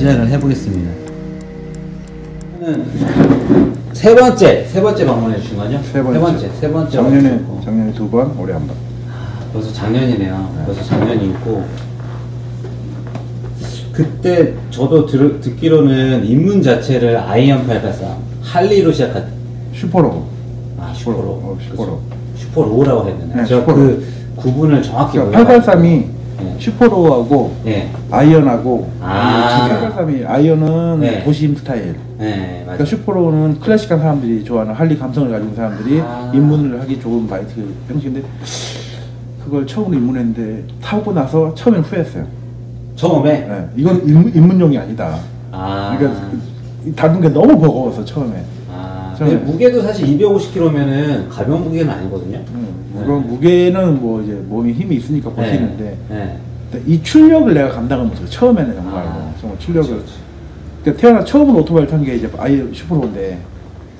시작을 해보겠습니다. 세 번째, 세 번째 방문해 주신 거죠? 세 번째. 세 번째, 세 번째 작년에. 작년에 두 번, 올해 한 번. 벌써 작년이네요. 벌써 작년이 있고. 그때 저도 들, 듣기로는 입문 자체를 아이언 883 할리로 시작한 슈퍼로고. 아 슈퍼로 어, 슈퍼로. 슈퍼로라고 했는데 네, 제가 슈퍼로. 그 구분을 정확히 그러니까 몰라가지고. 883이 네. 슈퍼로하고 네. 아이언하고 아. 883이 아이언은 네. 도심 스타일. 네. 그러니까 슈퍼로는 클래식한 사람들이 좋아하는 할리 감성을 가진 사람들이 아. 입문을 하기 좋은 바이크 형식인데 그걸 처음으로 입문했는데 타고 나서 처음엔 후회했어요. 처음에 네, 이건 입문, 입문용이 아니다. 아 그러니까 다른 게 너무 버거워서 처음에. 근데 무게도 사실 250kg면은 가벼운 무게는 아니거든요. 음, 물론 무게는 뭐 이제 몸이 힘이 있으니까 버티는데 네. 이 출력을 내가 감당을 못해요. 처음에는 정말로 아, 정말 출력을. 그치. 그러니까 태어나 처음으로 오토바이를 탄게 이제 아이 슈퍼로인데.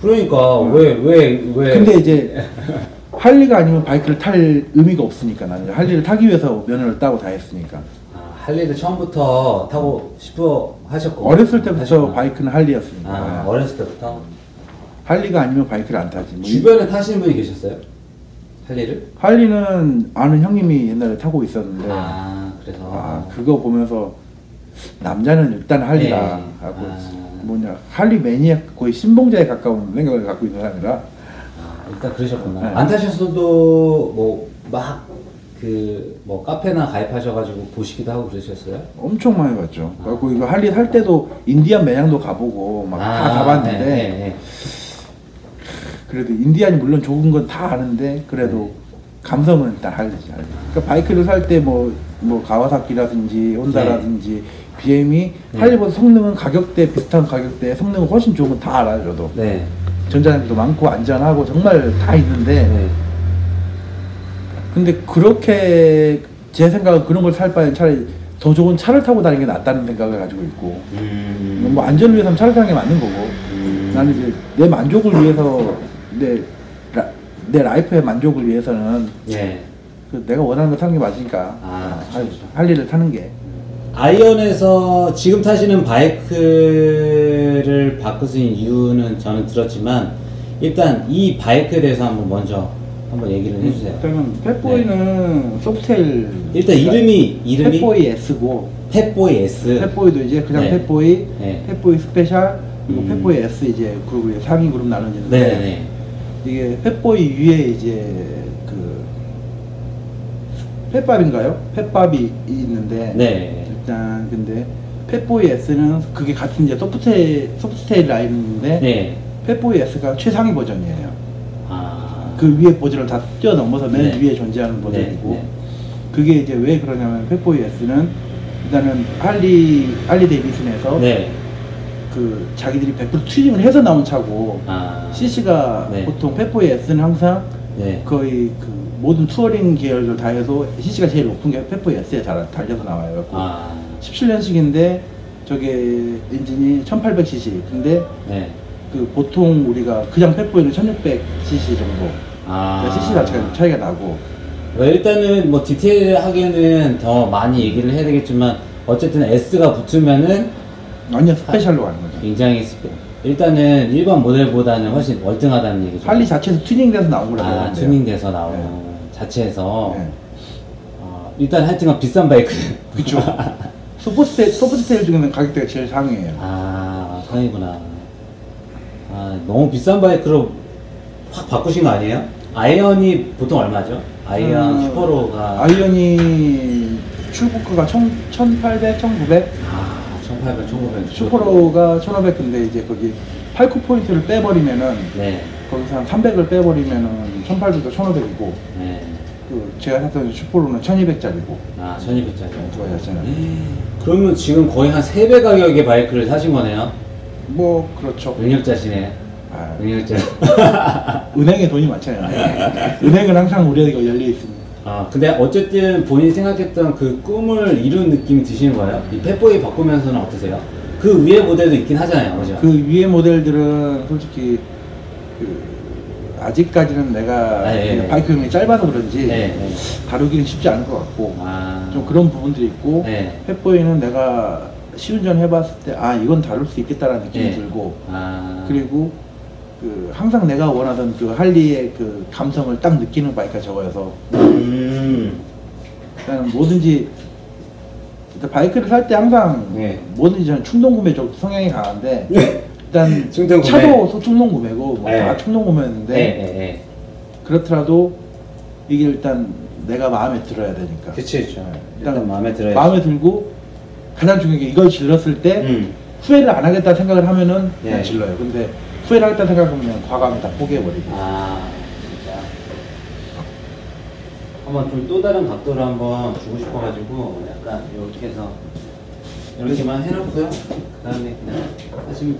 그러니까 음. 왜왜 왜? 근데 이제 할리가 아니면 바이크를 탈 의미가 없으니까 나는 할리를 타기 위해서 면허를 따고 다 했으니까. 아, 할리를 처음부터 타고 싶어 하셨고 어렸을 때부터 하셨구나. 바이크는 할리였으니까. 아 어렸을 때부터 할리가 아니면 바이크를 안 타지. 뭐 이- 주변에 타시는 분이 계셨어요? 할리를? 할리는 아는 형님이 옛날에 타고 있었는데 아 그래서 아 그거 보면서 남자는 일단 할리라 네. 하고 아. 뭐냐 할리 매니악 거의 신봉자에 가까운 생각을 갖고 있는 사람이라 아, 일단 그러셨구나. 네. 안 타셨어도 뭐 막 그 뭐 카페나 가입하셔가지고 보시기도 하고 그러셨어요? 엄청 많이 봤죠. 그리고 이거 할리 살 때도 인디안 매장도 가보고 막다 아, 가봤는데 네, 네, 네. 그래도 인디안이 물론 좋은 건 다 아는데 그래도 네. 감성은 일단 할리지 할리. 그러니까 바이크를 살 때 뭐뭐 가와사키라든지 혼다라든지 BM이 네. 할리보다 성능은 가격대 비슷한 가격대 성능은 훨씬 좋은 건 다 알아요 저도. 네. 전자장비도 많고 안전하고 정말 다 있는데 네. 근데 그렇게 제 생각은 그런 걸 살 바엔 차라리 더 좋은 차를 타고 다니는 게 낫다는 생각을 가지고 있고 음. 뭐 안전을 위해서는 차를 타는 게 맞는 거고 음. 나는 이제 내 만족을 위해서 내, 라, 내 라이프의 만족을 위해서는 예. 그 내가 원하는 거 타는 게 맞으니까 아, 할, 그렇죠. 할 일을 타는 게 아이언에서 지금 타시는 바이크를 바꾸신 이유는 저는 들었지만 일단 이 바이크에 대해서 한번 먼저 한번 얘기를 해주세요. 일단은 펫보이는 소프테일 일단 이름이 이름이 펫보이 S고 펫보이 S. 펫보이도 이제 그냥 네. 펫보이, 네. 펫보이 스페셜 그리고 음. 펫보이 S 이제 그룹이 상위 그룹 나눠지는데 네네. 이게 펫보이 위에 이제 그 펫밥인가요? 펫밥이 있는데 네. 일단 근데 펫보이 S는 그게 같은 이제 소프트테일 소프트테일 라인인데 네. 펫보이 S가 최상위 버전이에요. 아. 그 위에 버전을 다 뛰어넘어서 맨 네. 위에 존재하는 버전이고 네, 네. 그게 이제 왜 그러냐면 펫보이 S는 일단은 할리 할리 데이비슨에서 네. 그 자기들이 100% 튜닝을 해서 나온 차고 아. CC가 네. 보통 펫보이 S는 항상 네. 거의 그 모든 투어링 계열들 다 해서 CC가 제일 높은 게 펫보이 S에 달, 달려서 나와요. 그래갖고 아. 17년식인데 저게 엔진이 1800cc 근데 네. 그 보통 우리가 그냥 펫보이는 1600cc 정도 아. 그러니까 CC 자체가 차이가 나고 뭐 일단은 뭐 디테일하게는 더 많이 얘기를 해야 되겠지만 어쨌든 S가 붙으면은 완전 스페셜로 가는 거죠. 굉장히 스페... 일단은 일반 모델보다는 훨씬 월등하다는 얘기죠. 할리 자체에서 튜닝돼서 나온 거라고 아, 하는데요. 튜닝돼서 나오는 자체에서 네. 어, 일단 하여튼간 비싼 바이크. 그쵸. 소프트테일, 소프트테일 중에는 가격대가 제일 상위예요. 아, 상이구나. 아, 너무 비싼 바이크로 확 바꾸신 거 아니에요? 아이언이 보통 얼마죠? 아이언 음, 슈퍼로가 아이언이 출고가가 1800, 1900? 아, 1800, 1900. 슈퍼로가 1500 근데 이제 거기 팔코 포인트를 빼버리면은 네. 거기서 한 300을 빼버리면은 1800도 1500이고 네. 그 제가 샀던 슈퍼로는 1200짜리고 아, 1200짜리. 좋아졌잖아요. 그러면 지금 거의 한 3배 가격의 바이크를 사신 거네요? 뭐 그렇죠. 능력자시네. 아, 능력자. 은행에 돈이 많잖아요. 은행은 항상 우리에게 열려 있습니다. 아, 근데 어쨌든 본인이 생각했던 그 꿈을 이룬 느낌이 드시는 거예요? 이 펫보이 바꾸면서는 어떠세요? 그 위에 모델도 있긴 하잖아요, 그죠? 그 위에 모델들은 솔직히 그 아직까지는 내가 아, 예, 예. 바이크 용이 짧아서 그런지 네, 네. 다루기는 쉽지 않을 것 같고 아. 좀 그런 부분들이 있고 네. 펫보이는 내가 시운전 해봤을 때 아 이건 다룰 수 있겠다라는 느낌이 네. 들고 아. 그리고 그 항상 내가 원하던 그 할리의 그 감성을 딱 느끼는 바이크가 저거여서 음. 일단 뭐든지 일단 바이크를 살 때 항상 네. 뭐든지 저는 충동 구매 쪽 성향이 강한데 네. 일단 충동 구매. 차도 소 충동 구매고 뭐 네. 다 충동 구매였는데 네, 네, 네. 그렇더라도 이게 일단 내가 마음에 들어야 되니까 그치, 그쵸. 일단 일단 마음에 들어야 마음에 들고 가장 중요한 게 이걸 질렀을 때 음. 후회를 안 하겠다 생각을 하면은 그냥 네. 질러요. 근데 후회를 하겠다 생각하면 그냥 과감히 다 포기해버리고. 아, 진짜. 한번 좀 또 다른 각도로 한번 주고 싶어가지고 약간 이렇게 해서 이렇게만 해놓고요. 그 다음에 그냥 사실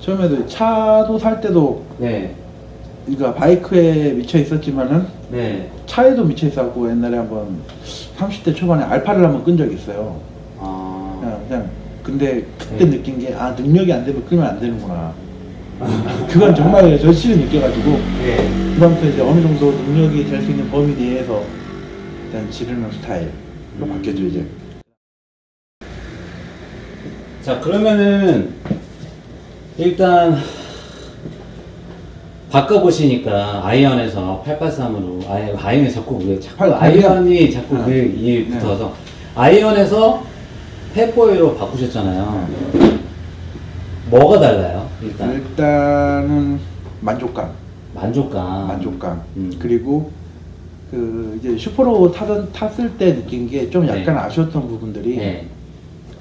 처음에도 차도 살 때도 네, 그러니까 바이크에 미쳐 있었지만은 네. 차에도 미쳐 있었고 옛날에 한번 30대 초반에 알파를 한번 끈 적이 있어요. 아, 그냥, 그냥 근데 그때 네. 느낀 게 아 능력이 안 되면 끄면 안 되는구나. 그건 정말 절실히 느껴가지고 네. 그다음부터 이제 어느 정도 능력이 될 수 있는 범위 내에서 일단 지르는 스타일로 음. 바뀌었죠 이제. 자 그러면은 일단 바꿔보시니까 아이언에서 883으로 아이, 아이언이 자꾸 왜 자꾸 팔- 아이언이 자꾸 네. 그이 네. 붙어서 아이언에서 펫보이로 바꾸셨잖아요. 뭐가 달라요? 일단 일단 은 만족감, 만족감. 만족감. 음. 그리고 그 이제 슈퍼로 타던 탔을 때 느낀 게좀 네. 약간 아쉬웠던 부분들이 네.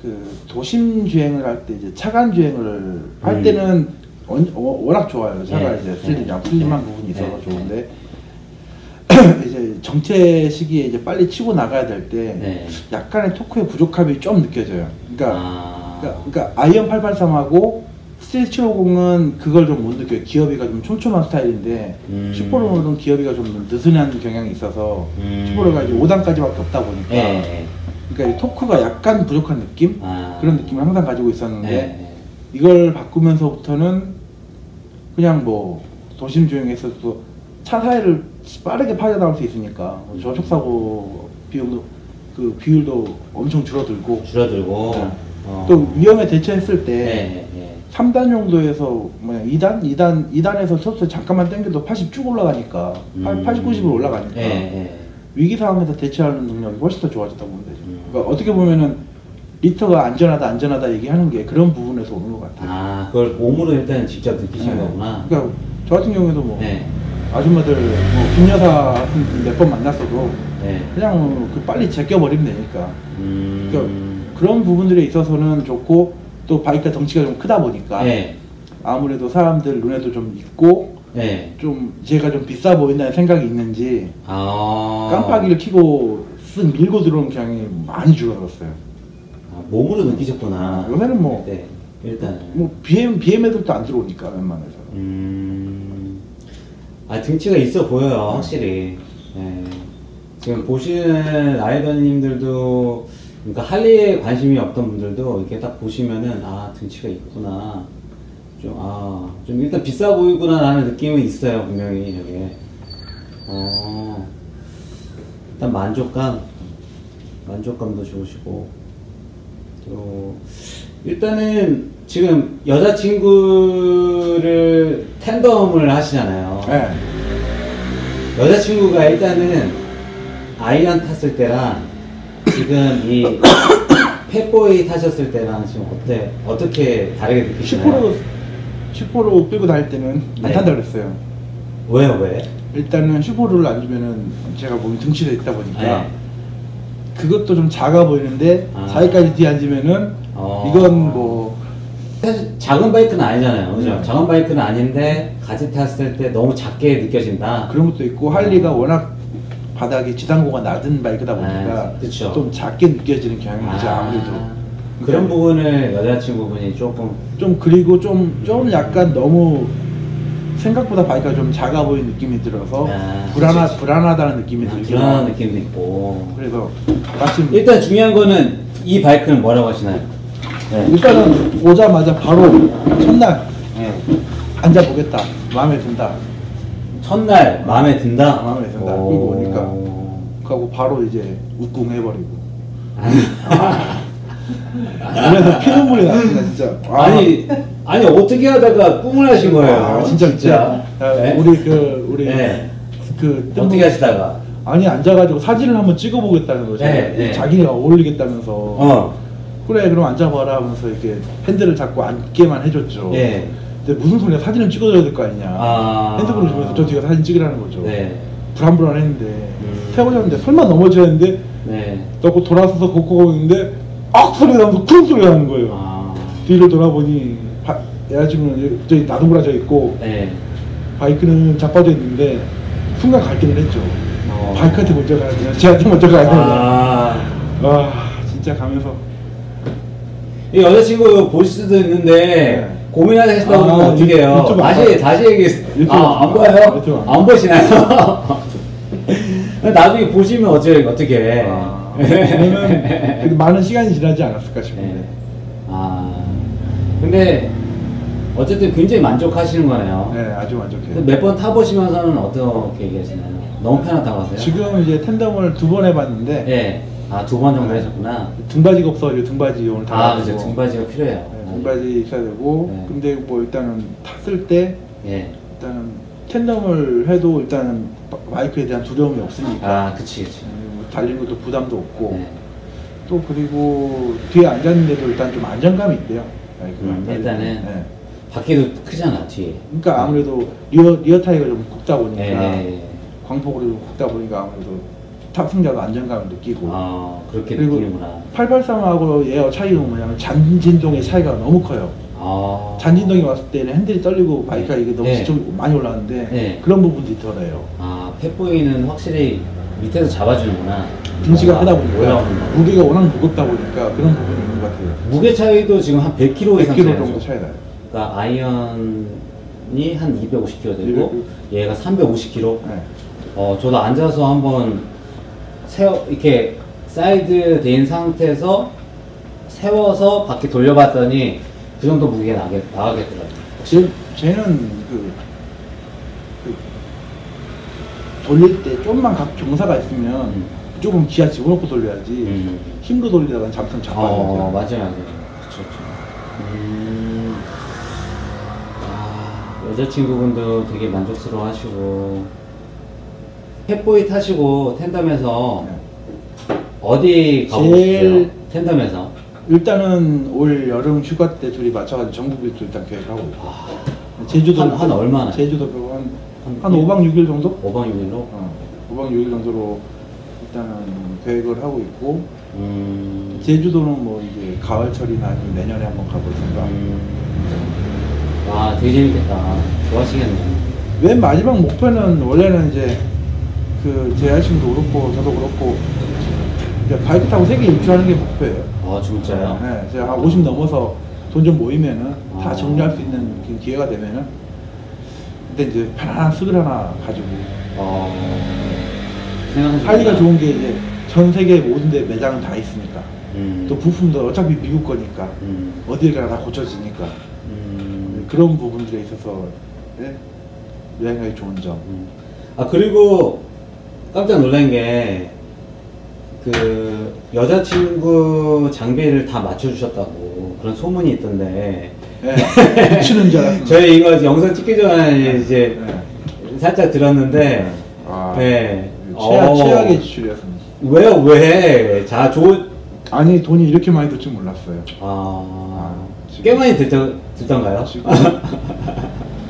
그 도심 주행을 할 때 이제 차간 주행을 할 음. 때는 원- 워- 워낙 좋아요. 차가 네. 이제 슬림, 네. 양 슬림한 네. 부분이 있어서 네. 좋은데 이제 정체 시기에 이제 빨리 치고 나가야 될때 네. 약간의 토크의 부족함이 좀 느껴져요. 그러니까 아. 그러니까, 그러니까 아이언 883하고 스테이지 750은 그걸 좀 못 느껴요. 기어비가 좀 촘촘한 스타일인데 음. 슈퍼로는 기어비가 좀 느슨한 경향이 있어서 음. 슈퍼로가 이제 5단까지밖에 없다 보니까 네. 그러니까 이 토크가 약간 부족한 느낌 아. 그런 느낌을 항상 가지고 있었는데 네. 이걸 바꾸면서부터는 그냥 뭐 도심 주행에서도 차 사이를 빠르게 빠져나올 수 있으니까 뭐 저촉 사고 비용도 그 비율도 엄청 줄어들고 줄어들고 네. 어. 또 위험에 대처했을 때. 3단 정도에서 뭐냐 2단 2단 2단에서 서서 잠깐만 당겨도 80 쭉 올라가니까 음. 80 90으로 올라가니까 네. 네. 위기 상황에서 대처하는 능력이 훨씬 더 좋아졌다고 보면 되죠. 음. 그러니까 어떻게 보면은 리터가 안전하다 안전하다 얘기하는 게 그런 부분에서 오는 것 같아요. 아, 그걸 몸으로 일단 직접 느끼신 네. 거구나. 그러니까 저 같은 경우에도 뭐 네. 아줌마들 뭐 김 여사 몇 번 만났어도 네. 그냥 뭐그 빨리 제껴버리면 되니까. 음. 그러니까 그런 부분들에 있어서는 좋고 또 바이크가 덩치가 좀 크다 보니까 네. 아무래도 사람들 눈에도 좀 있고 네. 좀 제가 좀 비싸 보인다는 생각이 있는지 아. 깜빡이를 켜고 쓱 밀고 들어오는 경향이 많이 줄어들었어요. 아, 몸으로 느끼셨구나. 요새는 뭐- 네. 일단. 뭐 BM BM 애들도 안 들어오니까 웬만해서. 음. 아, 등치가 있어 보여요, 확실히. 네. 지금 보시는 라이더님들도, 그러니까 할리에 관심이 없던 분들도 이렇게 딱 보시면은, 아, 등치가 있구나. 좀, 아, 좀 일단 비싸 보이구나 라는 느낌은 있어요, 분명히, 저게. 어. 일단 만족감, 만족감도 좋으시고, 또, 일단은 지금 여자친구를 텐덤을 하시잖아요. 네. 여자친구가 일단은 아이언 탔을 때랑 지금 이 펫보이 타셨을 때랑 지금 어때, 어떻게 다르게 느끼시나요? 10%, 10% 끌고 다닐 때는 안 네. 탄다 그랬어요. 왜요, 왜? 일단은 10%를 안 주면은 제가 몸이 등치가 있다 보니까 네. 그것도 좀 작아 보이는데 아. 4위까지 뒤에 앉으면은 어. 이건 뭐 사실 작은 바이크는 아니잖아요. 그죠? 네. 작은 바이크는 아닌데 같이 탔을 때 너무 작게 느껴진다. 그런 것도 있고 할리가 워낙 바닥에 지단고가 낮은 바이크다 보니까 아. 좀 작게 느껴지는 경향이 있죠 아무래도 그런 그러니까 부분을 여자친구분이 조금 좀 그리고 좀좀 약간 너무 생각보다 바이크가 좀 작아 보이는 느낌이 들어서 아, 불안하 그치. 불안하다는 느낌이 들고 불안한 느낌도 있고. 그래서 마침 일단 중요한 거는 이 바이크는 뭐라고 하시나요? 네. 일단은 오자마자 바로 첫날 네. 앉아보겠다 마음에 든다 첫날 마음에 든다. 아, 마음에 든다. 오. 끌고 오니까. 하고 바로 이제 웃궁 해버리고 아, 눈에서 피눈물이 났습니다 진짜. 아. 아니 아니 어떻게 하다가 꿈을 하신 거예요? 아, 진짜 진짜. 아, 네? 우리 그 우리 네. 그 어떻게 하시다가? 아니 앉아가지고 사진을 한번 찍어보겠다는 거죠. 네, 네. 자기가 어울리겠다면서. 어. 그래 그럼 앉아봐라 하면서 이렇게 핸들을 잡고 앉게만 해줬죠. 예. 근데 무슨 소리야 사진을 찍어줘야 될 거 아니냐. 아. 핸드폰을 주면서 저 뒤가 사진 찍으라는 거죠. 네. 불안불안했는데 음. 세워졌는데 설마 넘어져야 했는데 네. 또 돌아서서 걷고 있는데 악 소리 나면서 쿵 소리가 나는 거예요. 아. 뒤를 돌아보니 바, 여자친구는 저기 나동그라져 있고 네. 바이크는 자빠져 있는데 순간 갈등을 했죠. 어. 바이크한테 먼저 가야 되나 쟤한테 먼저 가야 되나. 아. 와 진짜 가면서 이 여자친구 보실 수도 있는데 네. 고민하셨다고 아, 그러면 어떻게 해요? 유튜브 안 다시 봐요. 다시 얘기 유튜브 아, 안안 봐요? 봐요. 유튜브 안안 보시나요? 나중에 보시면 어떻게 어떻게 해? 아, 그러면 많은 시간이 지나지 않았을까 싶은데. 네. 아. 근데 어쨌든 굉장히 만족하시는 거네요. 네 아주 만족해요. 몇 번 타보시면서는 어떻게 얘기하시나요? 너무 편하다고 하세요? 지금 이제 텐덤을 두 번 해봤는데 예. 아, 두 번 정도 하셨구나. 등받이가 없어가지고 등받이 오늘 다 아, 그죠. 등받이가 필요해요. 네, 등받이 있어야 되고 네. 근데 뭐 일단은 탔을 때 예. 일단은 텐덤을 해도 일단은 바- 바이크에 대한 두려움이 없으니까 아, 그치, 그치. 음, 뭐 달리는 것도 부담도 없고 네. 또 그리고 뒤에 앉았는데도 일단 좀 안정감이 있대요. 바이크가 음. 일단은 네. 바퀴도 크잖아, 뒤에. 그러니까 아무래도 리어 리어 타이어가 좀 굵다 보니까 예, 예. 광폭으로 좀 굵다 보니까 아무래도 탑승자도 안정감을 느끼고 아, 그렇게 그리고 느끼는구나. 883하고 얘와 차이가 뭐냐면 잔진동의 차이가 너무 커요. 아. 잔진동이 왔을 때는 핸들이 떨리고 바이크가 이게 너무 네. 지적이 많이 올라왔는데 네. 그런 부분들이 덜해요. 아, 펫보이는 확실히 밑에서 잡아주는구나. 등치가 뭔가 크다 보니까 올라오는. 무게가 워낙 무겁다 보니까 그런 부분이 있는 것 같아요. 무게 차이도 지금 한 100kg 이상 100kg 차이죠. 정도 차이 나요. 그러니까 아이언이 한 250kg 되고 250. 얘가 350kg. 네. 어, 저도 앉아서 한번 세워 이렇게 사이드 된 상태에서 세워서 바퀴 돌려봤더니 그 정도 무게가 나게, 나가겠더라고요. 쟤, 쟤는 그, 그 돌릴 때 좀만 각 경사가 있으면 음. 조금 기아 집어넣고 돌려야지 음. 힘으로 돌리다가 잠깐 어, 자빠져요. 맞아요, 맞아요. 그쵸, 그쵸. 음, 아, 여자친구분도 되게 만족스러워 하시고, 펫보이 타시고 텐덤에서 어디 가고 제일- 싶으세요? 텐덤에서? 일단은 올 여름 휴가 때 둘이 맞춰가지고 전국 일주 일단 계획하고 있고 아, 제주도 한- 한 얼마나? 제주도 한, 한 한 5박 6일 정도? 5박 6일로? 어, 5박 6일 정도로 일단은 계획을 하고 있고 음, 제주도는 뭐 이제 가을철이나 아니면 내년에 한번 가볼 생각. 음, 아, 되게 재밌겠다. 좋아하시겠네요. 맨 마지막 목표는 원래는 이제 그제 여자친구도 그렇고 저도 그렇고 이제 바이크 타고 세계 일주하는 게 목표예요. 아, 진짜요? 네, 제가 한 50 넘어서 돈 좀 모이면은 다 아. 정리할 수 있는 그 기회가 되면은 그때 이제 편안한 스글 하나 가지고 어, 생각하시면 할리가 좋은 게 이제 전 세계 모든 데 매장은 다 있으니까 음, 또 부품도 어차피 미국 거니까 음, 어딜 가나 다 고쳐지니까 음, 그런 부분들에 있어서 네, 여행하기 좋은 점. 음. 아 그리고 깜짝 놀란 게 그 여자친구 장비를 다 맞춰주셨다고 그런 소문이 있던데 네, 미치는 줄. 저희 이거 영상 찍기 전에 이제 네. 살짝 들었는데 아, 네. 최악, 어. 최악의 지출이었습니다. 왜요 왜? 자 좋은 아니 돈이 이렇게 많이 들 줄 몰랐어요. 아, 지금- 꽤 많이 듣던, 듣던가요? 지금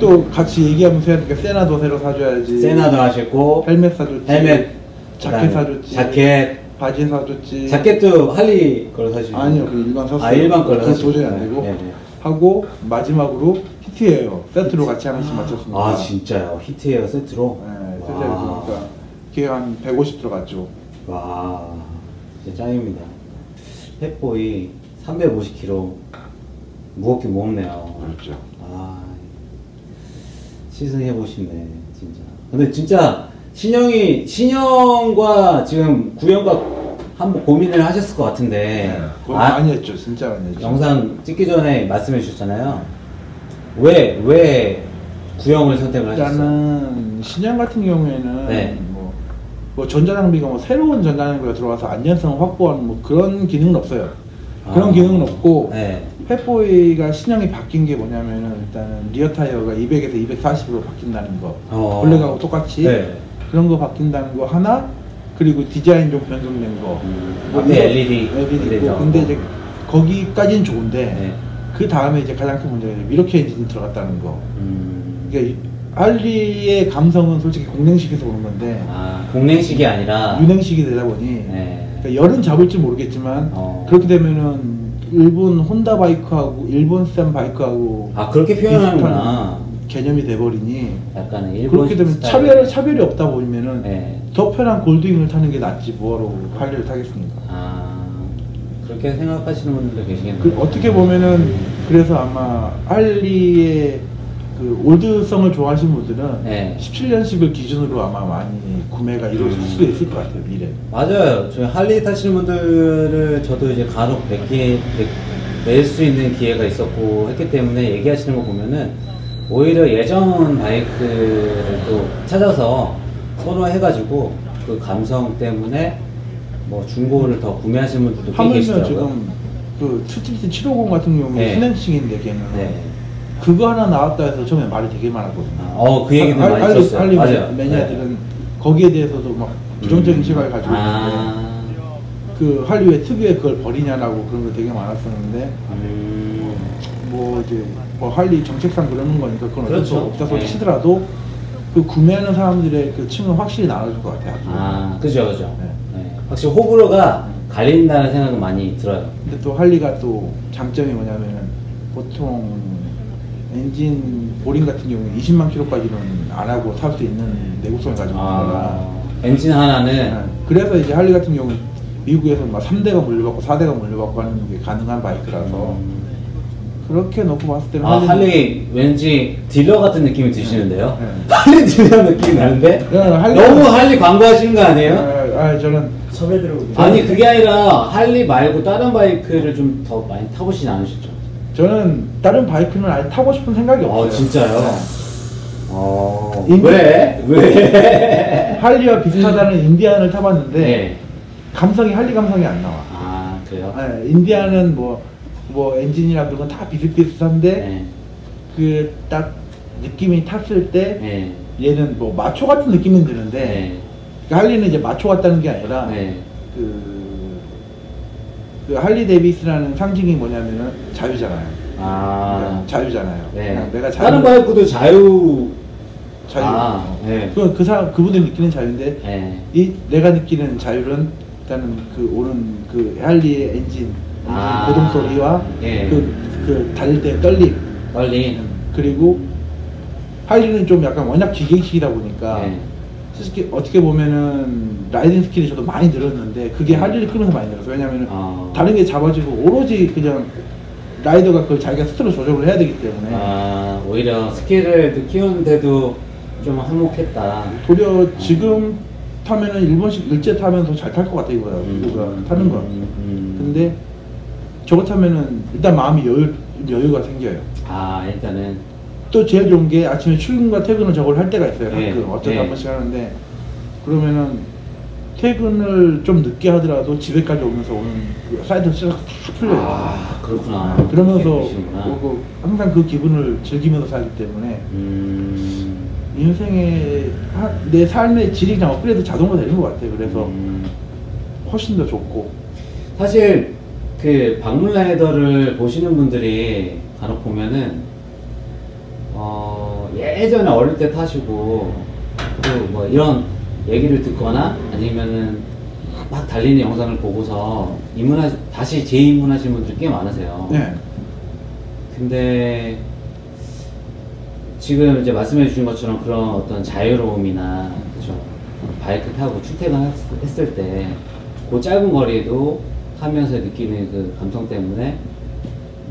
또 같이 얘기하면서 해야 되니까 세나도 새로 사줘야지. 세나도 하셨고 헬멧 사줬지. 헬멧 자켓 사줬지. 자켓 바지 사줬지. 자켓도 할리 걸로 사시고 아니요, 그 일반 샀어요. 아 일반 그건 사시고 도저히 안 되고 네, 네. 하고 마지막으로 히트예요. 세트로 같이 하나씩 맞췄습니다. 아 진짜요? 히트에어 세트로? 네, 세트로 와. 그러니까 그게 한 150 들어갔죠. 와 진짜 짱입니다 펫보이 350kg 무겁게 무겁네요 그렇죠. 아 시승해보고 싶네 진짜 근데 진짜 신형이 신형과 지금 구형과 한번 고민을 하셨을 것 같은데 그거 아, 많이 했죠. 진짜 많이 했죠. 영상 찍기 전에 말씀해 주셨잖아요 왜 왜 구형을 선택을 하셨어요? 일단은 신형 같은 경우에는 네. 뭐, 뭐 전자장비가 뭐 새로운 전자장비가 들어와서 안전성을 확보하는 뭐 그런 기능은 없어요. 그런 아. 기능은 없고 네. 펫보이가 신형이 바뀐 게 뭐냐면은 일단은 리어 타이어가 200에서 240으로 바뀐다는 거 어. 원래하고 똑같이 네. 그런 거 바뀐다는 거 하나 그리고 디자인 좀 변경된 거 음, 뭐 앞에 LED LED 있고 죠. 근데 이제 거기까지는 좋은데 네. 그 다음에 이제 가장 큰 이제 미러키 엔진이 들어갔다는 거 음. 그러니까 할리의 감성은 솔직히 공랭식에서 오는 건데 아, 공랭식이 아니라 유냉식이 되다 보니 네. 그러니까 열은 잡을지 모르겠지만 어. 그렇게 되면은 일본 혼다 바이크하고 일본산 바이크하고 아, 그렇게 표현하는구나. 비슷한 개념이 돼버리니 약간은 일본 그렇게 되면 스타일. 차별 차별이 없다 보면은 네. 더 편한 골드윙을 타는 게 낫지 뭐하러 할리를 타겠습니까? 아, 그렇게 생각하시는 분들도 계시겠네요. 그 어떻게 보면은 그래서 아마 할리의 그 올드성을 좋아하시는 분들은 네. 17년식을 기준으로 아마 많이 구매가 이루어질 음. 수 있을 것 같아요 미래. 맞아요. 저희 할리 타시는 분들을 저도 이제 간혹 뵙기 뵐 수 있는 기회가 있었고 했기 때문에 얘기하시는 거 보면은 오히려 예전 바이크를 또 찾아서 선호해가지고 그 감성 때문에 뭐 중고를 더 구매하시는 분들도 꽤 계시더라고요. 지금 그 스트리트 750 같은 경우는 네. 순행식인데 걔는 네. 그거 하나 나왔다 해서 처음에 말이 되게 많았거든요. 아, 어, 그 얘기도 할- 많이 들었어요. 할리 맞아요. 매니아들은 네. 거기에 대해서도 막 부정적인 음. 시각을 가지고 있는데 아, 그 할리 왜 특유의 그걸 버리냐라고 그런 거 되게 많았었는데 음, 뭐 이제 뭐 할리 정책상 그러는 거니까 그건 어쩔 수 그렇죠. 없다고 네. 치더라도 그 구매하는 사람들의 그 층은 확실히 나눠줄 것 같아요. 아, 그죠, 그죠. 네. 네. 확실히 호불호가 갈린다는 생각은 많이 들어요. 근데 또 할리가 또 장점이 뭐냐면은 보통 엔진 보링 같은 경우는 20만 킬로까지는 안 하고 살 수 있는 내구성을 가지고 있는 거라 아, 엔진 하나는 네. 그래서 이제 할리 같은 경우는 미국에서 막 3대가 물려받고 4대가 물려받고 하는 게 가능한 바이크라서 음. 그렇게 놓고 봤을 때는 아, 할리 왠지 딜러 같은 느낌이 드시는데요? 네. 할리 딜러 느낌이 나는데? 네, 할리- 너무 할리 광고하시는 거 아니에요? 아, 아, 저는 섭외 들어오고 아니 그게 아니라 할리 말고 다른 바이크를 좀 더 많이 타보시진 않으셨죠? 저는 다른 바이크는 아예 타고 싶은 생각이 없어요. 어 진짜요? 네. 어 인- 왜? 왜? 할리와 비슷하다는 인디안을 타봤는데 네. 감성이 할리 감성이 안 나와. 아 그래요? 네, 인디안은 뭐, 뭐 엔진이랑 그런 건 다 비슷비슷한데 네. 그딱 느낌이 탔을 때 네. 얘는 뭐 마초 같은 느낌은 드는데 네. 그 할리는 이제 마초 같다는 게 아니라 네. 그, 그 할리 데이비스라는 상징이 뭐냐면은 자유잖아요. 아. 그러니까 자유잖아요. 네. 내가 자유. 다른 바이크도 자유. 자유. 아, 네. 그, 그 사람 그분들이 느끼는 자유인데 네. 이 내가 느끼는 자유는 일단은 그 오는 그 할리의 엔진, 아. 고동 소리와 예. 그, 그 달릴 때 떨림 빨리. 그리고 할리는 좀 약간 워낙 기계식이다 보니까 네. 솔직히 어떻게 보면은 라이딩 스킬이 저도 많이 늘었는데 그게 네. 할리를 끄면서 많이 늘었어요. 왜냐면은 아. 다른 게 잡아지고 오로지 그냥 라이더가 그걸 자기가 스스로 조절을 해야 되기 때문에 아 오히려 스킬을 키우는데도 좀 한몫했다. 도리어 지금 타면은 일본식 일제 타면 더 잘 탈 것 같아 이거야 이거가 타는 거. 음, 음. 근데 저거 타면은 일단 마음이 여유 여유가 생겨요. 아 일단은 또 제일 좋은 게 아침에 출근과 퇴근을 저걸 할 때가 있어요. 네, 가끔 어쩌다 네. 한 번씩 하는데 그러면은 퇴근을 좀 늦게 하더라도 집에까지 오면서 오는 그 사이드 스트레스 다 풀려요. 아 그렇구나. 그러면서 그러시구나. 그- 그 항상 그 기분을 즐기면서 살기 때문에 음. 인생의 하- 내 삶의 질이 그냥 업그레이드 자동으로 되는 것 같아요. 그래서 음. 훨씬 더 좋고 사실 그 방문라이더를 보시는 분들이 간혹 보면은 어 예전에 어릴 때 타시고 또 뭐 이런 얘기를 듣거나 아니면은 막 달리는 영상을 보고서 입문하 다시 재입문하시는 분들이 꽤 많으세요. 네. 근데 지금 이제 말씀해 주신 것처럼 그런 어떤 자유로움이나 그죠 바이크 타고 출퇴근했을 때 그 짧은 거리도 타면서 느끼는 그 감성 때문에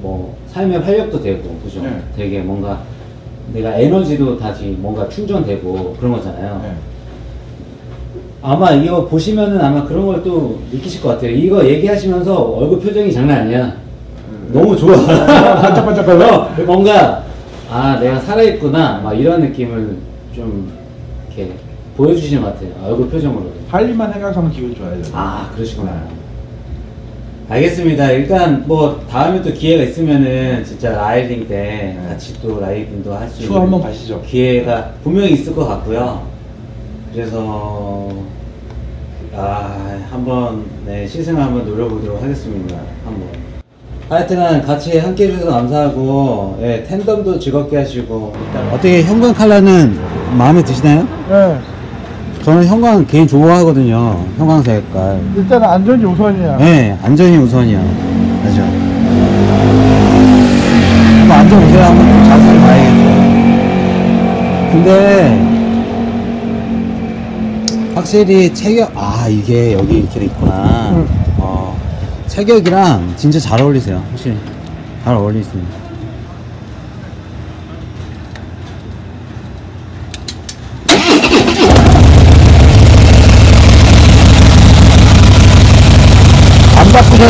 뭐 삶의 활력도 되고 그죠 네. 되게 뭔가 내가 에너지도 다시 뭔가 충전되고 그런 거잖아요. 네. 아마 이거 보시면은 아마 그런 걸 또 느끼실 것 같아요. 이거 얘기하시면서 얼굴 표정이 장난 아니야. 너무 좋아. 반짝반짝하죠? 어, 뭔가 아 내가 살아있구나 막 이런 느낌을 좀 이렇게 보여주시는 것 같아요. 얼굴 표정으로. 할리만 생각하면 기분 좋아요. 아 그러시구나. 알겠습니다. 일단 뭐 다음에 또 기회가 있으면은 진짜 라이딩 때 같이 또 라이딩도 할수추 있는 한번 가시죠. 기회가 분명히 있을 것 같고요. 그래서 아 한번 네 시승을 한번 노려보도록 하겠습니다. 한번. 하여튼간 같이 함께 해주셔서 감사하고 예, 텐덤도 즐겁게 하시고 어떻게 형광 컬러는 마음에 드시나요? 네. 저는 형광 개인 좋아하거든요. 형광 색깔. 일단은 안전이 우선이야. 네, 안전이 우선이야. 맞아. 한번 앉아보세요. 한번 좀 자세히 봐야겠어요. 근데, 확실히 체격, 아, 이게 여기 이렇게 돼 있구나. 응. 어, 체격이랑 진짜 잘 어울리세요. 확실히. 잘 어울리십니다.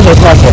안 바꾸셔도 될것 같아요.